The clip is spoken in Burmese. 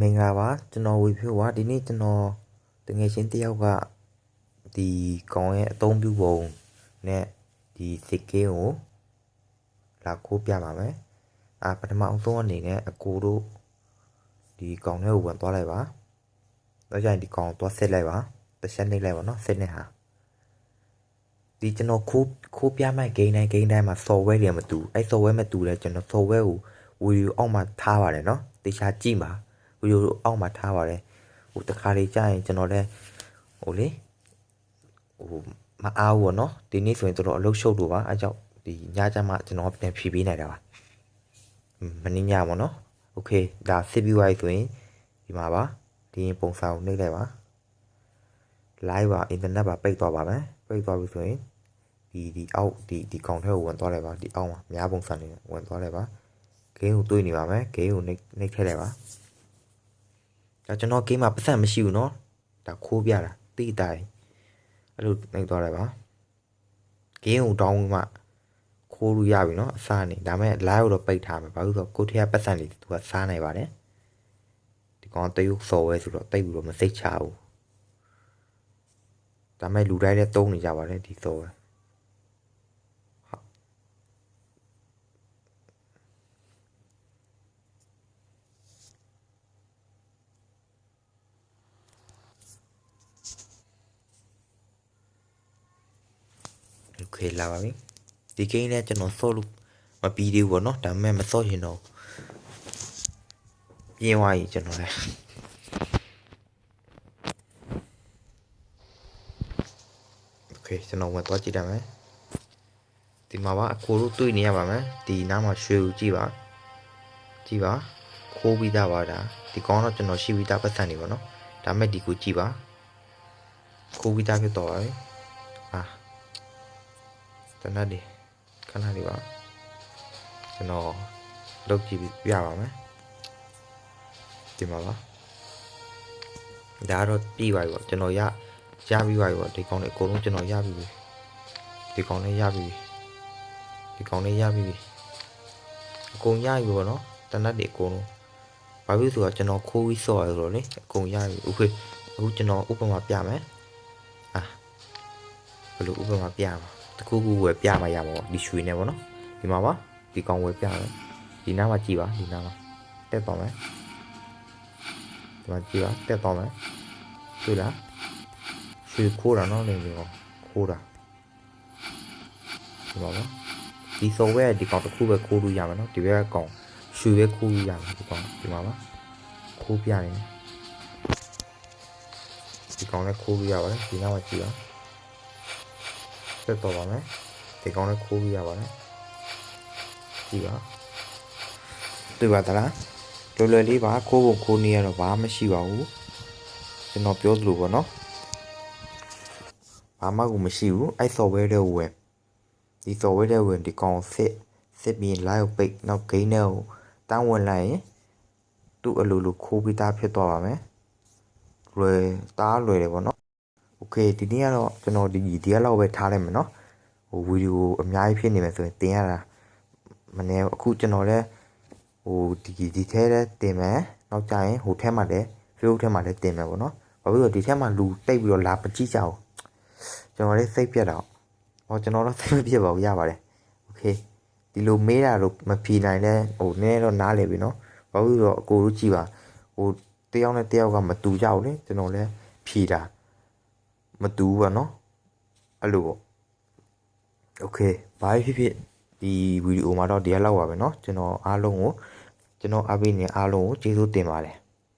မင်္ဂလာပါကျွန်တော်ဝေဖြိုးပါဒီနေ့ကျွန်တော်တငယ်ချင်းတစ်ယောက်ကဒီကောင်ရဲ့အသုံးပြုပုံနဲ့ဒီစစ်ကင်းကိုလာခိုးပြပါမယ်အာပထမအဆုံးအနေနဲ့အကိုတို့ဒီကောင်ထဲကိုဝင်သွားလိုက်ပါတော့ကြရင်ဒီကောင်သွားဆက်လိုက်ပါတစ်ချက်နှိပ်လိုက်ပါနော်ဆက်နေဟာဒီကျွန်တော်ခိုးခိုးပြမဲ့ဂိမ်းတိုင်းဂိမ်းတိုင်းမှာ software တွေမတူအဲ့ software မတူလဲကျွန်တော် software ကိုဝီဒီယိုအောက်မှာထားပါတယ်နော်တေချာကြည့်ပါ ဗီဒီယိုအောက်မှာထားပါတယ်ဟိုတခါလေးကြာရင်ကျွန်တော်လည်းဟိုလေဟိုမအားဘူးပေါ့နော်ဒီနေ့ဆိုရင်တော်တော်အလုပ်ရှုပ်လို့ပါအဲကြောင့်ဒီညချမ်းမှကျွန်တော်ပြန်ဖြည့်ပေးနိုင်တာပါမင်းညပါနော်โอเคဒါစစ်ပြီးသွားပြီဆိုရင်ဒီမှာပါဒီရင်ပုံစံကိုနှိပ်လိုက်ပါ live ပါ internet ပါပိတ်သွားပါမယ်ပိတ်သွားပြီဆိုရင်ဒီဒီအောက်ဒီဒီကောင်ထဲကိုဝင်သွားလိုက်ပါဒီအောက်မှာအများပုံစံနေဝင်သွားလိုက်ပါဂိမ်းကိုတွေးနေပါမယ်ဂိမ်းကိုနှိပ်နှိပ်ထည့်လိုက်ပါ ဒါကျွန်တော်ဂိမ်းမှာပတ်စံမရှိဘူးเนาะဒါခိုးပြတာတိတိုင်အဲ့လိုနေသွားတယ်ပါဂိမ်းကိုတောင်းမှခိုးလို့ရပြီเนาะအစားနေဒါပေမဲ့ live ကိုတော့ပိတ်ထားမယ်ဘာလို့လဲဆိုတော့ကိုထက်ပတ်စံတွေသူကစားနိုင်ပါတယ်ဒီကောင်တရုပ်စော်ဝဲဆိုတော့တိတ်ပြီးတော့မစိတ်ချဘူးဒါပေမဲ့လူတိုင်းလည်းတုံးနေကြပါတယ်ဒီစော်ဝဲ โอเคလာပါပြီဒီဂိမ်းလည်းကျွန်တော်စော့လို့မပြီးသေးဘူးပေါ့เนาะဒါပေမဲ့မစော့ရင်တော့ပြင်းသွားပြီကျွန်တော်လည်း โอเคကျွန်တော်ဝင်သွားကြည့်တယ်မယ်ဒီမှာပါအကိုတို့တွေ့နေရပါမယ်ဒီနားမှာရွှေကိုကြည့်ပါကြည့်ပါခိုးပြီးသားပါဒါဒီကောင်တော့ကျွန်တော်ရှိပြီးသားပတ်စံနေပါတော့ဒါမဲ့ဒီကိုကြည့်ပါခိုးပြီးသားဖြစ်တော့ပါပြီအာ တနတ်ဒီခဏလေးပါကျွန်တော်လုပ်ကြည့်ပြီးပြပါမယ်ဒီမှာပါဒါကတော့ပြီးပါပြီပေါ့ကျွန်တော်ရရပြီးပါပြီပေါ့ဒီကောင်လေးအကုန်လုံးကျွန်တော်ရပြီးပြီဒီကောင်လေးရပြီးပြီဒီကောင်လေးရပြီးပြီအကုန်ရပြီပေါ့နော်တနတ်တွေအကုန်လုံးဘာဖြစ်လို့ဆိုတော့ကျွန်တော်ခိုးပြီးစော့ရဆိုတော့လေအကုန်ရပြီဥခေအခုကျွန်တော်ဥပမာပြမယ်အာဘယ်လိုဥပမာပြမှာ တခုခုဝယ်ပြမှာရမှာပေါ့ဒီရွှေနဲ့ပေါ့နော်ဒီမှာပါဒီကောင်ဝယ်ပြမယ်ဒီနားမှာကြည့်ပါဒီနားမှာတက်သွားမယ်ဒီမှာကြည့်ပါတက်သွားမယ်တွေ့လားရွှေခိုးတာနော်နေနေကောခိုးတာဒီပါပါဒီစော်ဝဲဒီကောင်တစ်ခုပဲခိုးလို့ရမယ်နော်ဒီဘက်ကကောင်ရွှေပဲခိုးလို့ရမယ်ဒီကောင်ဒီမှာပါခိုးပြနေတယ်ဒီကောင်လည်းခိုးလို့ရပါတယ်ဒီနောက်မှာကြည့်ပါ ဆက်တော့ပါမယ်ဒီကောင်လည်းခိုးလို့ရပါတယ်ကြည့်ပါတွေ့ပါသလားလွယ်လွယ်လေးပါခိုးဖို့ခိုးနေရတော့ဘာမှမရှိပါဘူးကျွန်တော်ပြောသလိုပေါ့နော်ဘာမှကိုမရှိဘူးအဲ့ software တွေဝင်ဒီ software တွေဝင်ဒီကောင်စစ်စစ်ပြီး live ပိတ်နောက် game နဲ့ကိုတောင်းဝင်လိုက်ရင်သူ့အလိုလိုခိုးပြီးသားဖြစ်သွားပါမယ်လွယ်တားလွယ်တယ်ပေါ့နော် โอเคဒီနေ့ကတော့ကျွန်တော်ဒီဒီလောက်ပဲထားလိုက်မယ်နော်ဟိုဗီဒီယိုအများကြီးဖြစ်နေမယ်ဆိုရင်တင်ရတာမနေအခုကျွန်တော်လည်းဟိုဒီဒီထဲထဲတင်မယ်နောက်ကြရင်ဟိုထဲမှာလည်း Facebook ထဲမှာလည်းတင်မယ်ပေါ့နော်ဘာဖြစ်လို့ဒီထဲမှာလူတိတ်ပြီးတော့လာမကြည့်ကြဘူး ကျွန်တော်လေးစိတ်ပြတ်တော့ဟောကျွန်တော်တော့စိတ်မပြတ်ပါဘူးရပါတယ်โอเคဒီလိုမေးတာတော့မဖြေနိုင်လဲဟိုနည်းတော့နားလေပြီနော်ဘာလို့လဲဆိုတော့အကိုတို့ကြည့်ပါဟိုတယောက်နဲ့တယောက်ကမတူကြဘူးလေကျွန်တော်လည်းဖြေတာ မတူဘူးပါနော်အဲ့လိုပေါ့โอเคဘာဖြစ်ဖြစ်ဒီဗီဒီယိုမှာတော့ဒီလောက်ပါပဲเนาะကျွန်တော်အားလုံးကိုကျွန်တော်အားပေးနေအားလုံးကိုကျေးဇူးတင်ပါတယ်